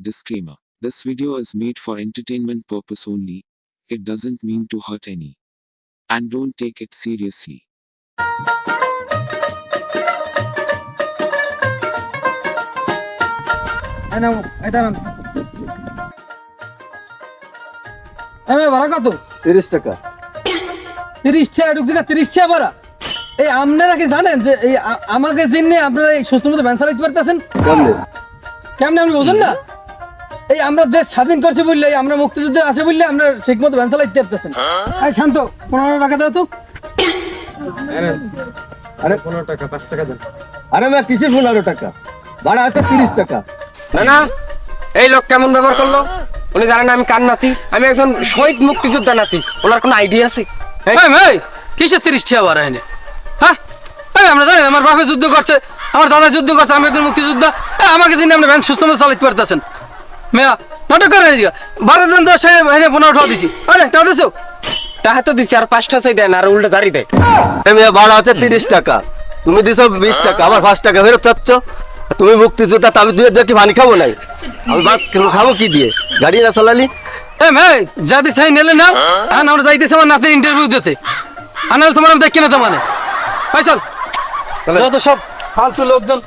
Disclaimer This video is made for entertainment purpose only. It doesn't mean to hurt any. And don't take it seriously. এই নাও এই দাঁড়ান এই মেয়ে ভাড়া কত তিরিশ টাকা তিরিশ টাকা ঢুকছে না তিরিশ টাকা ভাড়া এই আপনারা কি জানেন যে এই আমাকে চিনে আপনারা এই সুস্থ মতো ভ্যান চালাইতে পারতেছেন কেমন আপনি বোঝেন না এই আমরা দেশ স্বাধীন করছি বললে আমরা মুক্তিযুদ্ধে আছে বললে আমরা ঠিক মতো ভ্যান চালাইতে পারতেছেন এই শান্ত পনেরো টাকা দাও তো। আরে পনেরো টাকা পাঁচ টাকা দেন। আরে মা কিসের পনেরো টাকা? ভাড়া আছে তিরিশ টাকা। না না এই লোক কেমন ব্যবহার করল? উনি জানেন আমি কার নাতি? আমি একজন শহীদ মুক্তিযোদ্ধা নাতি। ওনার কোনো আইডিয়া আছে? এই, এই ভাই কিসের তিরিশ টাকা ভাড়া এনে? হ্যাঁ? এই আমরা জানি আমার বাপে যুদ্ধ করছে আমার দাদা যুদ্ধ করছে আমি একজন মুক্তিযোদ্ধা। আমাকে চিনে আপনি ভ্যান সুস্থ মতো চালাইতে পারতেছেন। মেয়া নাটক করে দিকা বারো দিন দশ এনে পনেরো টাকা দিছি। আরে টাকা দিছো? টাকা তো দিচ্ছে আর পাঁচটা চাই দেন আর উল্টা জারি দেয় মেয়ে ভাড়া আছে তিরিশ টাকা। তুমি দিছো বিশ টাকা আমার পাঁচ টাকা ফেরত চাচ্ছ। তুমি মুক্তিযোদ্ধা তা আমি দুই দুই কি পানি খাব নাই? আমি ভাত খাব কি দিয়ে? গাড়ি না চালালি? এ ভাই যা দিছে নেলে না এখন আমরা যাইতেছি আমার নাতির ইন্টারভিউ দিতে। আনাল তোমার আমি দেখি না তো মানে। ভাই চল যত সব ফালতু লোকজন।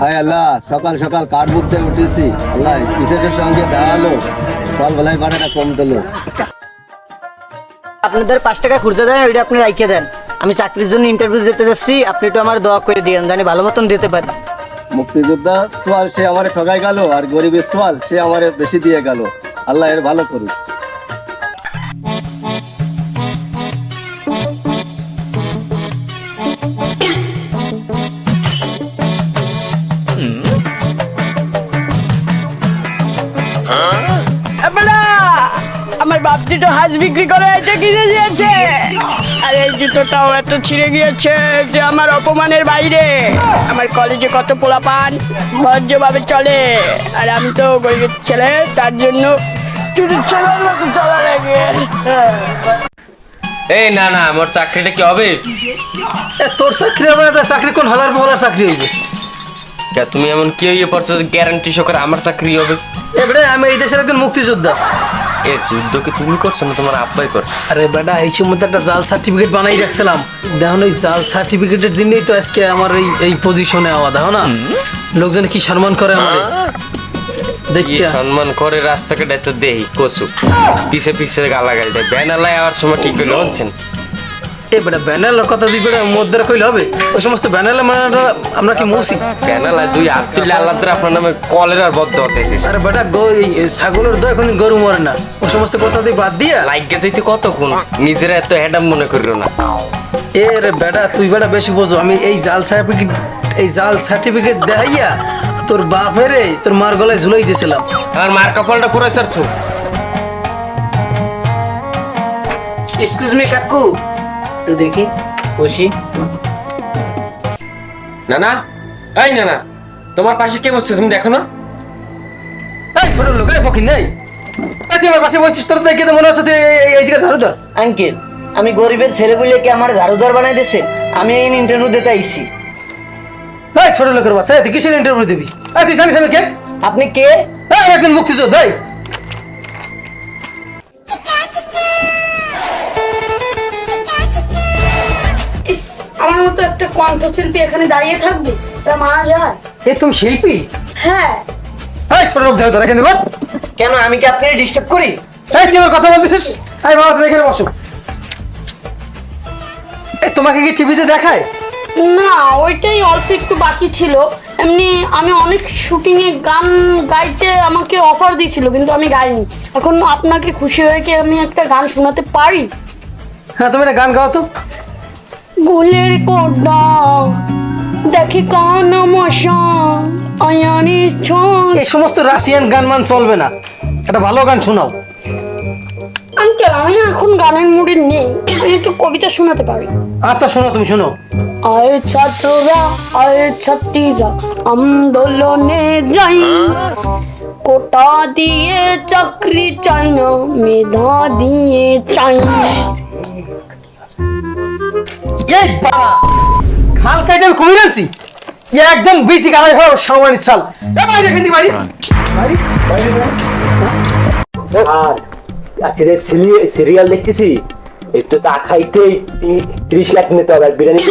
হায় আল্লাহ সকাল সকাল কার বুঝতে উঠেছি। আল্লাহ বিশেষের সঙ্গে ফল পারে কম দিল আপনাদের পাঁচ টাকা খুঁজতে দেন ওইটা আপনি রাইখে দেন। আমি চাকরির জন্য ইন্টারভিউ দিতে যাচ্ছি আপনি একটু আমার দোয়া করে দিয়েন জানি ভালো মতন দিতে পারেন। মুক্তিযোদ্ধা সোয়াল সে আমারে ঠগাই গেল আর গরিবের সোয়াল সে আমারে বেশি দিয়ে গেল। আল্লাহ এর ভালো করুক। আমার দুটো হাঁস বিক্রি করে এটা কিনে দিয়েছে। আর এই জুতোটাও এত ছিঁড়ে গিয়েছে যে আমার অপমানের বাইরে। আমার কলেজে কত পোলাপান ভদ্রভাবে চলে। আর আমি তো গরিবের ছেলে তার জন্য ছেলের মতো চলা লাগে। এই না না আমার চাকরিটা কি হবে? তোর চাকরি হবে না চাকরি কোন হালার বলার চাকরি হইবে? কে, তুমি এমন কি হয়ে পড়ছো গ্যারান্টি সহকারে আমার চাকরি হবে? এবারে আমি এই দেশের একজন মুক্তিযোদ্ধা। এ যুদ্ধ কি তুমি করছ না তোমার আব্বাই করছ? আরে বেটা এই সময় তো একটা জাল সার্টিফিকেট বানাই রাখছিলাম। দেখুন ওই জাল সার্টিফিকেটের জন্যই তো আজকে আমার এই এই পজিশনে আওয়া দেখো না? লোকজন কি সম্মান করে আমার? দেখি সম্মান করে রাস্তাঘাটে তো দেই কচু। পিছে পিছে গালাগাল দেয়। ব্যানালায় আওয়ার সময় কি করল হচ্ছেন এ বেটা ব্যানারের কথা দিই বেটা মধ্যে কইলে হবে। ওই সমস্ত ব্যানার মানে আমরা কি মুসি? ব্যানালায় দুই হাত তুললে আল্লাহ আপনার নামে কলেরার বদ্ধ হতে আরে বেটা ছাগলের দয় এখন গরু মরে না। ওই সমস্ত কথা দিয়ে বাদ দিয়া লাইকে যাইতে কতক্ষণ? নিজেরা এত হ্যাডাম মনে করিও না। এ রে বেটা তুই বেটা বেশি বোঝো। আমি এই জাল সার্টিফিকেট এই জাল সার্টিফিকেট দেখাইয়া তোর বাপেরে তোর মার গলায় ঝুলাই দিয়েছিলাম। আমার মার কপালটা পুরো ছাড়ছো। এক্সকিউজ মি কাকু। একটু দেখি বসি। না না এই না না তোমার পাশে কে বসছে তুমি দেখো না। এই ছোট লোক এই ফকির নেই। এই তুই আমার পাশে বলছিস তোর দেখে তো মনে হচ্ছে তুই এই- জায়গায় ঝাড়ু ধর। আঙ্কেল আমি গরিবের ছেলে বলে কি আমার ঝাড়ুদার বানাই দিয়েছেন আমি এই ইন্টারভিউ দিতে আইছি। এই ছোট লোকের বাচ্চা তুই কিসের ইন্টারভিউ দিবি? এই তুই জানিস আমি কে? আপনি কে? এই আমি একজন মুক্তিযোদ্ধা আমার মতো একটা কণ্ঠশিল্পী এখানে দাঁড়িয়ে থাকবে? তা মারা যায়। এ তুমি শিল্পী? হ্যাঁ। এই ছোট লোক ধরে ধরে এখানে কর কেন আমি কি আপনি ডিস্টার্ব করি? এই তুই আমার কথা বলতেছিস? এই বাবা তুমি এখানে বসো। এই তোমাকে কি টিভিতে দেখায়? না ওইটাই অল্প একটু বাকি ছিল। এমনি আমি অনেক শুটিংয়ে গান গাইতে আমাকে অফার দিয়েছিল কিন্তু আমি গাইনি। এখন আপনাকে খুশি হয়ে কি আমি একটা গান শোনাতে পারি? হ্যাঁ তুমি একটা গান গাও তো। গুলের কোডা। দেখি কান মশা আয়ানি ছন এই সমস্ত রাশিয়ান গান মান চলবে না। একটা ভালো গান শোনাও। আঙ্কেল আমি না এখন গানের মুডে নেই। আমি একটু কবিতা শোনাতে পারি। আচ্ছা শোনো তুমি শোনো। আয় ছাত্ররা আয় ছাত্রীরা আন্দোলনে যাই। কোটা দিয়ে চাকরি চাই না মেধা দিয়ে চাই। এই বাবা খাল কাইতে আমি কমিয়ে আনছি। একদম বেশি গালাই হয় এ বাড়ি আর আজকে সিরিয়াল দেখতেছি। একটু চা খাইতেই তিরিশ লাখ নিতে হবে বিরিয়ানি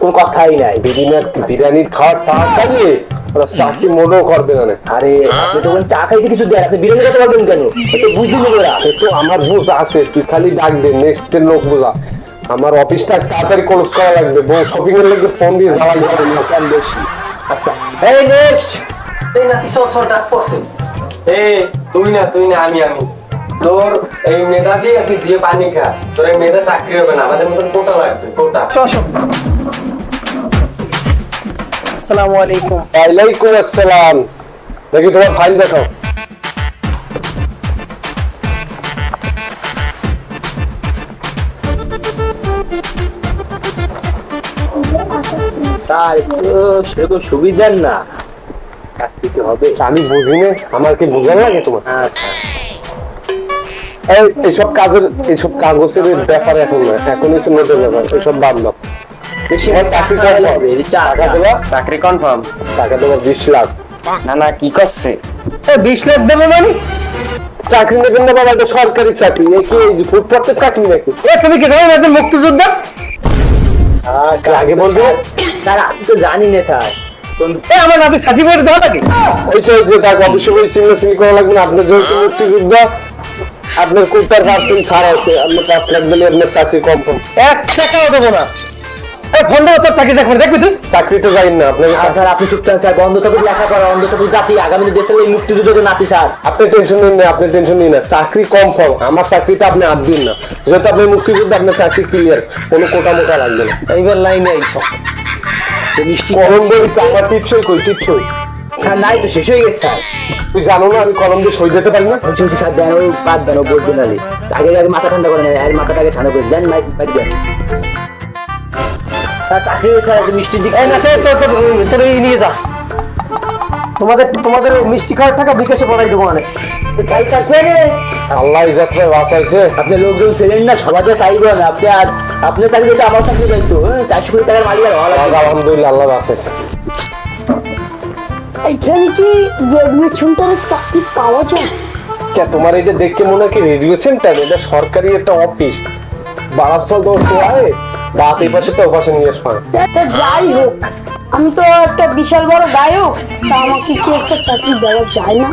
কোনো কথাই নাই। বিরিয়ানির বিরিয়ানির খাওয়ার টাকা চালিয়ে ওরা চাকরি মোটেও করবে না। আরে আপনি তো চা খাইতে কিছু দেন আপনি বিরিয়ানি কথা বলবেন কেন? এটা বুঝলি ওরা তো আমার বুঝ আছে তুই খালি ডাক দে নেক্সট লোক বোঝা। আমার অফিসটা তাড়াতাড়ি ক্লোজ করা লাগবে। বউ শপিং এর লাগবে ফোন দিয়ে জ্বালা যাবে না চাল বেশি আচ্ছা এই নেক্সট এই নাকি সব সব ডাক পড়ছে এ তুই না তুই না আমি আমি। তোর এই মেয়েটা দিয়ে তুই দিয়ে পানি খা। তোর এই মেয়েটা চাকরি হবে না আমাদের মতন কোটা লাগবে কোটা আসসালামু আলাইকুম। ওয়ালাইকুম আসসালাম। দেখি তোমার ফাইল দেখাও। স্যার একটু সেরকম সুবিধার না। চাকরি কি হবে। আমি বুঝি না আমার কি বোঝা লাগে তোমার? আচ্ছা এই এইসব কাজের এইসব কাগজের ব্যাপার এখন না এখন হচ্ছে নতুন ব্যাপার এসব বাদ দাও। চাকরি টাকা চাকরি কনফার্ম। টাকা দেবা বিশ লাখ। না না কি করছে? বিশ লাখ দেবে মানে? চাকরি নেবেন না বাবা এটা সরকারি চাকরি এ কি এই যে ফুটপাতের চাকরি নাকি? এ তুমি কি জানো না মুক্তিযোদ্ধা? আগে বলবে? স্যার আমি তো জানি না স্যার। এ আমার নাতি সার্টিফিকেট দেওয়া লাগে ওই যে যে তাকে অবশ্যই ওই চিহ্ন চিহ্ন করা লাগবে না আপনার যেহেতু মুক্তিযুদ্ধ আপনার কুইপার পার্সেন্ট ছাড় আছে আপনার পাঁচ লাখ দিলে আপনার চাকরি কনফার্ম এক টাকাও দেবো না। এই তোর চাকরি দেখবে দেখবি তুই? চাকরি তো যাই না আপনার স্যার আপনি চুপ থাকেন স্যার বন্ধ থাকুন লেখাপড়া বন্ধ থাকুন জাতি আগামী দেশের এই মুক্তিযুদ্ধের নাতি স্যার। আপনি টেনশন নিন না আপনি টেনশন নিন না চাকরি কনফার্ম আমার চাকরিটা আপনি দিন না। যেহেতু আপনি মুক্তিযুদ্ধ আপনার চাকরি ক্লিয়ার কোনো কোটা মোটা লাগবে না। এইবার লাইনে আইসো। মিষ্টি কলম বই তো আমার টিপসই কই টিপসই স্যার নাই তো শেষ হয়ে গেছে স্যার তুই জানো না আমি কলম দিয়ে সই দিতে পারি না স্যার দেন ওই বাদ দেন ও বলবেন আগে আগে আগে মাথা ঠান্ডা করেন আর মাথাটাকে ঠান্ডা করে দেন মাইক মাইক দেন চাকরি হয়েছে স্যার মিষ্টি দিকে তোর নিয়ে যা তোমাদের তোমাদের মিষ্টি খাওয়ার টাকা বিকাশে পড়াই দেবো মানে। আল্লাহ যাত্রায় বাঁচাইছে। আপনি লোকজন ছিলেন না সবাই চাইবেন আপনি আর আপনার চাকরি দিতে আমার চাকরি দায়িত্ব চারশো কোটি টাকার মালিক আর হওয়া লাগবে। আলহামদুলিল্লাহ আল্লাহ বাঁচাইছে। এখানে কি সেন্টারের চাকরি পাওয়া যায়? কে তোমার এটা দেখতে মনে হয় কি রেডিও সেন্টার? এটা সরকারি একটা অফিস। বারাসল দৌড় আয় দাঁত এই পাশে তো ও পাশে নিয়ে আসবা। তা যাই হোক। আমি তো একটা বিশাল বড় গায়ক তা আমাকে কি একটা চাকরি দেওয়া যায় না?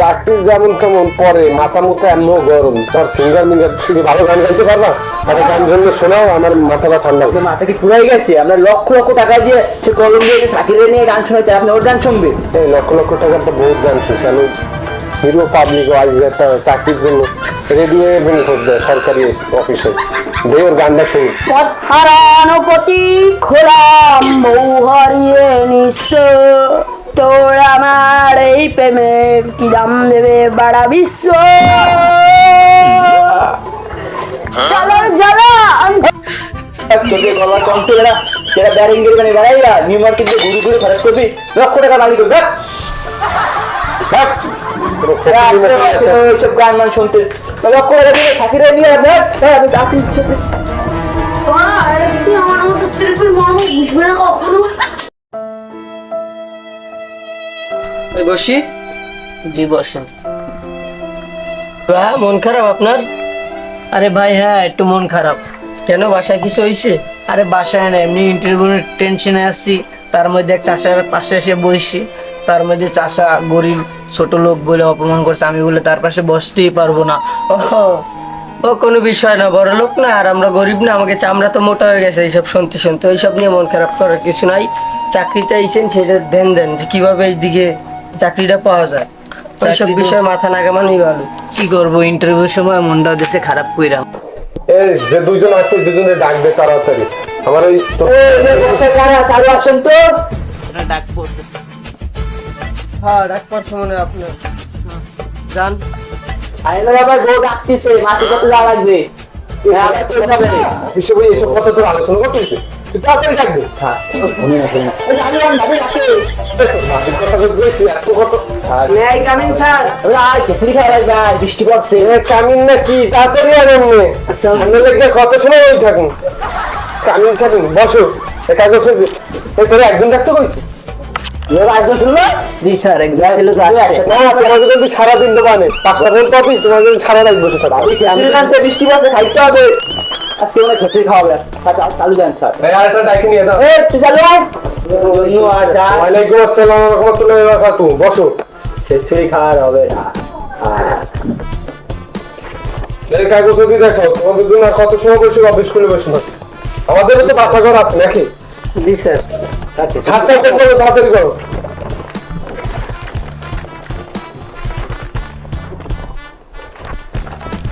চাকরি যেমন তেমন পরে মাথা মুখে এমন গরম। তার সিঙ্গার মিঙ্গার তুমি ভালো গান গাইতে পারবা? তাকে গান জন্য শোনাও আমার মাথাটা ঠান্ডা মাথা কি পুরাই গেছে? আপনার লক্ষ লক্ষ টাকা দিয়ে সে কলম দিয়ে সাকিরে নিয়ে গান শোনাতে আপনি ওর গান শুনবে এই লক্ষ লক্ষ টাকার তো বহুত গান শুনছে। আমি হিরো পাবলিক আজ একটা চাকরির জন্য রেডিও ইভেন্ট করতে সরকারি অফিসে দিয়ে ওর গানটা শুনি পথ হারানো পতি বউ হারিয়ে তোর আমার এই প্রেমের কি দাম দেবে বাড়া বিশ্ব? চলো গলা মানে নিউ মার্কেট ঘুরে ঘুরে খরচ করবি। লক্ষ টাকা মালিক এইসব গান মান শুনতে নিয়ে আপনার আপনি চাকরি বসি। জি বসেন। হ্যাঁ মন খারাপ আপনার? আরে ভাই হ্যাঁ একটু মন খারাপ। কেন বাসায় কিছু হয়েছে আরে বাসায় না এমনি ইন্টারভিউর টেনশনে আসছি তার মধ্যে এক চাষার পাশে এসে বসছি তার মধ্যে চাষা গরিব ছোট লোক বলে অপমান করছে আমি বলে তার পাশে বসতেই পারব না। ও ও কোনো বিষয় না বড় লোক না আর আমরা গরিব না আমাকে চামড়া তো মোটা হয়ে গেছে এইসব শুনতে শুনতে ওইসব নিয়ে মন খারাপ করার কিছু নাই। চাকরিটা আইছেন সেটা দেন দেন যে কীভাবে এইদিকে চাকরিটা পাওয়া যায়। ওইসব বিষয়ে মাথা না কামানোই ভালো। কি করব ইন্টারভিউর সময় মনটা দেশে খারাপ কইরা। এই যে দুজন আছে দুজনে ডাকবে তাড়াতাড়ি। আমার ওই ডাক পড়তেছে। হ্যাঁ ডাক পারছ মনে আপনার। যান। আইনার আবার গো ডাকতেছে মাটি কত যা লাগবে? হ্যাঁ, বই এসব কথা তোর আলোচনা করতেছি তাড়াতাড়ি ডাকবি। হ্যাঁ, না, না। আমি ভাবি। মাটির কথা বলছি এত কত খিচুড়ি খাওয়া লাগবে, বৃষ্টি পড়ছে। কামিন না কি তাড়াতাড়ি আর এমনি। সামনে লেগে কত সময় ওই থাকুন। কামিন খাবেন বসো। এ কাগজ এই তোরা একদিন রাখতে বলছি সারাদিন দোকানে পাঁচটা পর্যন্ত অফিস তোমাকে কিন্তু সারা রাত বসে থাকা বৃষ্টি পাচ্ছে খাইতে হবে। আজকে অনেক খিচুড়ি খাওয়াবে। স্যার, চা- চালু দেন স্যার। এই আরেকটা ডাইকে নিয়ে দাও। এই তুই চালু ওয়ালাইকুম আসসালাম রহমতুল্লাহি ওয়া বসো। খিচুড়ি খাওয়ার হবে না। এই কাগজ যদি দেখো তোমাদের জন্য কত সময় বসে অফিস খুলে বসে থাকো। আমাদেরও তো বাসা ঘর আছে নাকি? জি স্যার। আচ্ছা ছাড় ছাড় করো তাড়াতাড়ি করো।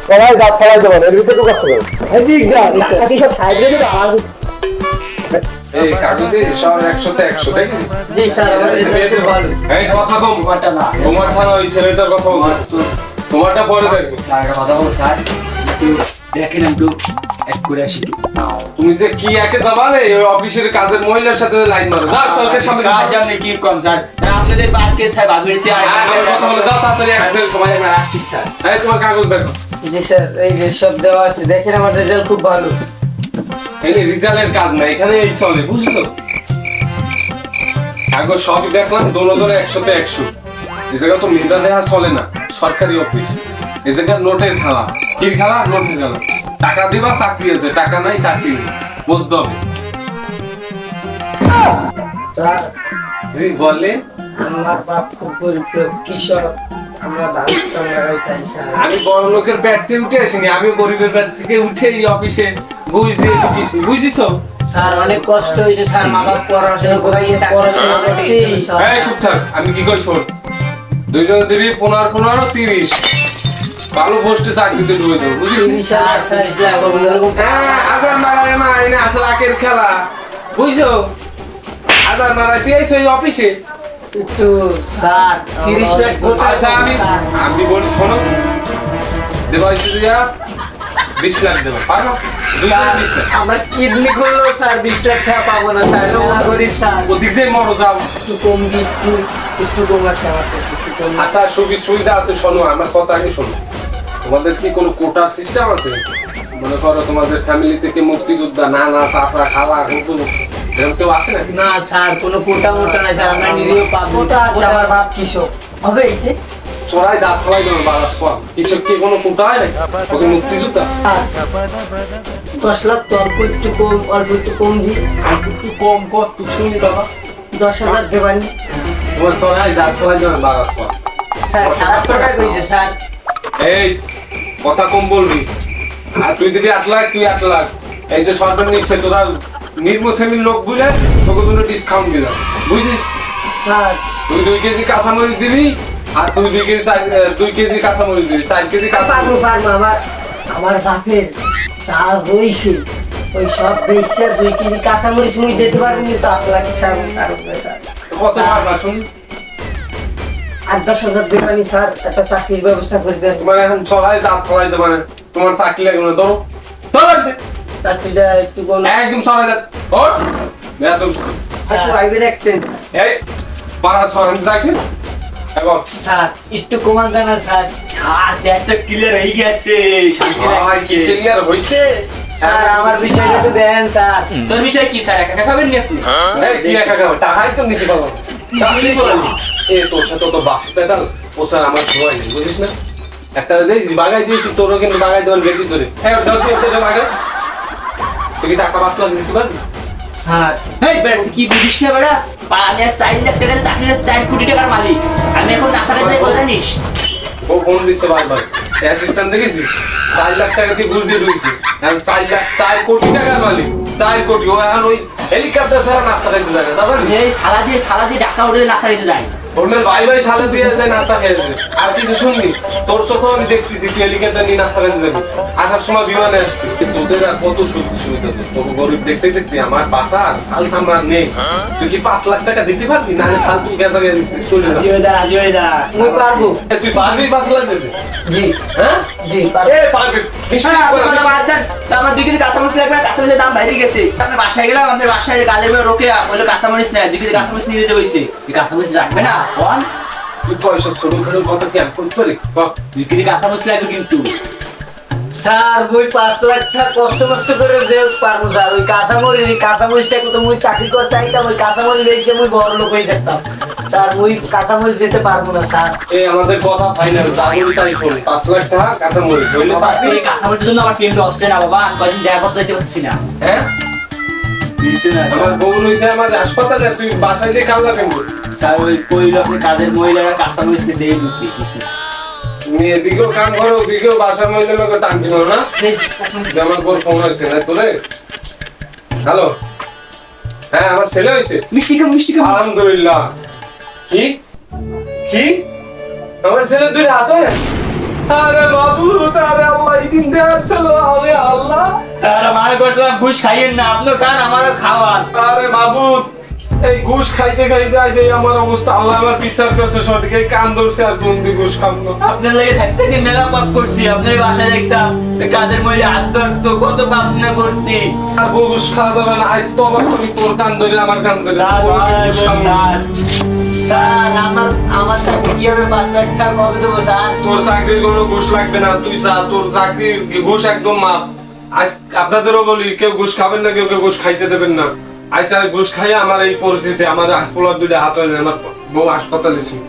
সবাই দাঁত ফেলাই দেবেন এর ভিতরে? এদিক সব সাইডে দেবে আমার এই কাগজে সব একশোতে একশো জি স্যার এই কথা কম তোমার থানা ওই ছেলেটার কথা বল। তোমারটা পরে দেখবে। স্যার কথা বলব স্যার। দেখেন একটু এক করে আসি একটু। তুমি যে কি একে যাবা রে ওই অফিসের কাজের মহিলার সাথে লাইন মারো। সরকারের সামনে কি কম স্যার আপনাদের পার্কে স্যার বাবিড়িতে হ্যাঁ, আমার কথা বলে যাও তাড়াতাড়ি এক ছেলে সময় আমরা আসছি স্যার। এই তোমার কাগজ দেখো জি স্যার এই যে সব দেওয়া আছে দেখেন আমার রেজাল্ট খুব ভালো। এই রিজাল্টের কাজ না এখানে এই চলে বুঝছ? কাগজ সবই দেখলাম দোনো দোনো একশোতে একশো। এই জায়গা তো মেধা দেওয়া চলে না সরকারি অফিস। নোটের খেলা। কি খেলা? নোটের খেলা। টাকা দিবা চাকরি আছে। টাকা নাই চাকরি বুঝতে হবে। আমার বাপ খুব গরিব কৃষক। আমরা স্যার। আমি বড় লোকের ব্যাট থেকে উঠে আসিনি। আমি গরিবের ব্যাট থেকে উঠে এই অফিসে ঘুষ দিয়ে ঢুকেছি। বুঝিছো? স্যার অনেক কষ্ট হয়েছে স্যার। মা বাপ পড়াশোনা করিয়ে পড়াশোনা করতে এই চুপ থাক আমি কি কই শোন? দুইজন দিবি পনেরো পনেরো তিরিশ। ভালো পোস্টে চাকরিতে ঢুকে দেবো হ্যাঁ, আজার মারায় মা এনে খেলা। বুঝছ? আজার মারায় আইসো এই অফিসে আমি বলি শোনো। দেবো বিশ লাখ দেবো। পারো? আমার কিডনি করল স্যার বিশ লাখ টাকা পাবো না স্যার। গরিব স্যার। ওদিক যে মরো যাও। একটু কম দিই একটু কম আছে আমার কাছে আচ্ছা সুবি- সুবিধা আছে শোনো আমার কথা আগে শোনো। তোমাদের কি কোনো কোটার সিস্টেম আছে? মনে করো তোমাদের ফ্যামিলি থেকে মুক্তিযোদ্ধা নানা চাপড়া খালা নতুন এরকম কেউ আছে নাকি? না স্যার কোনো কোটা মোটা নাই স্যার আমরা নিরীহ পাবো কোটা আছে আমার বাপ কৃষক। হবে এইতে চড়াই দাঁত ফলাই দেবে বাবার সব কিছু কি কোনো কোটা হয় নাকি? ওকে মুক্তিযোদ্ধা? দশ লাখ তো অল্প একটু কম অল্প একটু কম দিই। একটু কম কর তুই শুনি বাবা। দশ হাজার দেবানি। দাঁত ফলাই দেবে বাবার সব স্যার খারাপ কথা কইছে স্যার। এই কথা কম বলবি। আর তুই দিবি আট লাখ তুই আট লাখ। এই যে সরকার নিচ্ছে তোরা নির্ম শ্রেণির লোক বুঝলে তোকে দুটো ডিসকাউন্ট দিলাম বুঝছিস স্যার। তুই দুই কেজি কাঁচামরিচ দিবি আর তুই দুই কেজি দুই কেজি কাঁচামরিচ দিবি চার কেজি কাঁচামরিচ। আমার আমার বাপের চা হইছে। ওই সব বেশি দুই কেজি কাঁচামরিচ মুই দিতে পারব কিন্তু আট লাখ ছাড়বো পারব না, স্যার কত পারবা শুন আট দশ হাজার দেবানি স্যার একটা চাকরির ব্যবস্থা করে দেন। তোমার এখন চলাই দাঁত ফলাই দেবে তোমার চাকরি লাগবে না ধরো। ধরো চাকরিটা একটু কম একদম চলাই দাঁত ওর বেয়াদব। একটু আইবে দেখতেন। এই পাড়ার সরান চাকরি। এবং স্যার একটু কমান দেন না স্যার। স্যার ক্লিয়ার হয়ে গেছে। ক্লিয়ার হইছে। স্যার আমার বিষয়টা একটু দেন স্যার। তোর বিষয় কি স্যার? একা একা খাবেন নি আপনি? এই কি একা খাবে টাকাই তো নিতে পারব চাকরি করলি এ তোর সাথে তো বাস পেটাল ও স্যার আমার সময় নেই বুঝিস না? একটা দিয়েছি বাগাই দিয়েছি তোরও কিন্তু বাগাই দেওয়ার গেটি ধরে। হ্যাঁ ধর দিয়ে দে বাগাই। তুই কি টাকা পাঁচ লাখ দিতে পারবি স্যার এই তুই কি বুঝিস না পা- আমি চার লাখ টাকার চাকরির চার কোটি টাকার মালিক। আমি এখন নাসা কাছে বলে জানিস? ও ফোন দিচ্ছে বারবার। অ্যাসিস্ট্যান্ট দেখেছিস? চার লাখ টাকা দিয়ে ঘুষ দিয়ে ঢুকছে। এখন চার লাখ চার কোটি টাকার মালিক। চার কোটি। ও এখন ওই হেলিকপ্টার ছাড়া নাস্তা খাইতে যাবে দাদা এই সালা দিয়ে সালা দিয়ে ডাকা উঠে নাস্তা খাইতে যায়। ওটা ভাই ভাই সালে দিয়ে যায় নাস্তা খেয়েছে আর কিছু শুননি তোর চোখে আমি দেখতেছি তুই হেলিকপ্টার নিয়ে নাস্তা খেতে যাবি। আসার সময় বিমানে আসছি তোদের আর কত সুবিধা তোর? তোকে গরিব দেখতে দেখতে আমার সাল সামরান নেই। তুই কি পাঁচ লাখ টাকা দিতে পারবি? না ফালতু গেছা চলে মুই পারব। তুই পারবি পাঁচ লাখ দিতে জি। হ্যাঁ? জি পারবি। পারবি। আমার দুই কাঁচামরিচ লাগবে কাঁচামরিচের দাম বাইরে গেছে। আমি বাসায় গেলাম আমাদের বাসায় কাজের রোকে বলল কাঁচামরিচ নেয় দুই কাঁচামরিচ নিয়ে যেতে হয়েছে কাঁচামরিচ রাখবে না? তুই পয়সা ছোট কথা করতে পারি? কাঁচামরিচ লাগবে কিন্তু। স্যার ওই পাঁচ লাখ টাকা কষ্ট কষ্ট করে যে পারব স্যার। ওই কাঁচামরিচ এই কাঁচামরিচটা তো মুই চাকরি করতে আইতাম ওই কাঁচামরিচ বেশি মুই বড় লোক হয়ে যেতাম। স্যার ওই কাঁচামরিচ দিতে পারব না স্যার। এই আমাদের কথা ফাইনাল তাই শোন। পাঁচ লাখ টাকা কাঁচামরিচ ধরলে বাবা, চাকরি এই কাঁচামরিচের জন্য আমার পেমেন্ট হচ্ছে না বাবা। আমি কদিন দেখা করতে যেতে পারছি না। হ্যাঁ? আমার বউ রয়েছে আমার হাসপাতালে তুই বাসায় যে কাল্লা কেন স্যার ওই কইল আপনি কাজের মহিলারা কাঁচামরিচ দিয়ে দেই ঢুকতে কিছু কাম করো ওদিকেও বাসার মধ্যে লোক টানকি করো না। ফোন হয়েছে না তোরে হ্যালো? হ্যাঁ আমার ছেলে হয়েছে। মিষ্টি মিষ্টি আলহামদুলিল্লাহ। কি? কি? আমার ছেলে দুই হাত হয় আরে বাবু তারে আল্লাহ দিন দেখাচ্ছিল আরে আল্লাহ। স্যার আমার করছিলাম ঘুষ খাইয়েন না আপনার কান আমারও খাওয়ান। আরে বাবু এই ঘুষ খাইতে খাইতে আজ এই আমার অবস্থা। আল্লাহ আমার বিচার করছে সঠিক। এই কান ধরছে আর কোন দিন ঘুষ না আপনার লাগে থাকতে কি মেলা পাপ করছি। আপনার বাসায় দেখতাম হাত ধরতো কত পাপ না করছি। আর ঘুষ খাওয়া যাবে না আজ তো আবার তুমি তোর কান ধরে আমার কান ধরে স্যার ঘুষ খাম না। স্যার। স্যার আমার আমার চাকরি কীভাবে পাঁচ লাখ টাকা কবে দেবো স্যার? তোর চাকরির কোনো ঘুষ লাগবে না তুই তোর চাকরির ঘুষ একদম মাপ। আজ আপনাদেরও বলি কেউ ঘুষ খাবেন না কেউ কেউ ঘুষ খাইতে দেবেন না। আজ আর ঘুষ খাইয়া আমার এই পরিস্থিতি, আমার পোলার দুইটা হাত আমার বউ হাসপাতালে ছিল।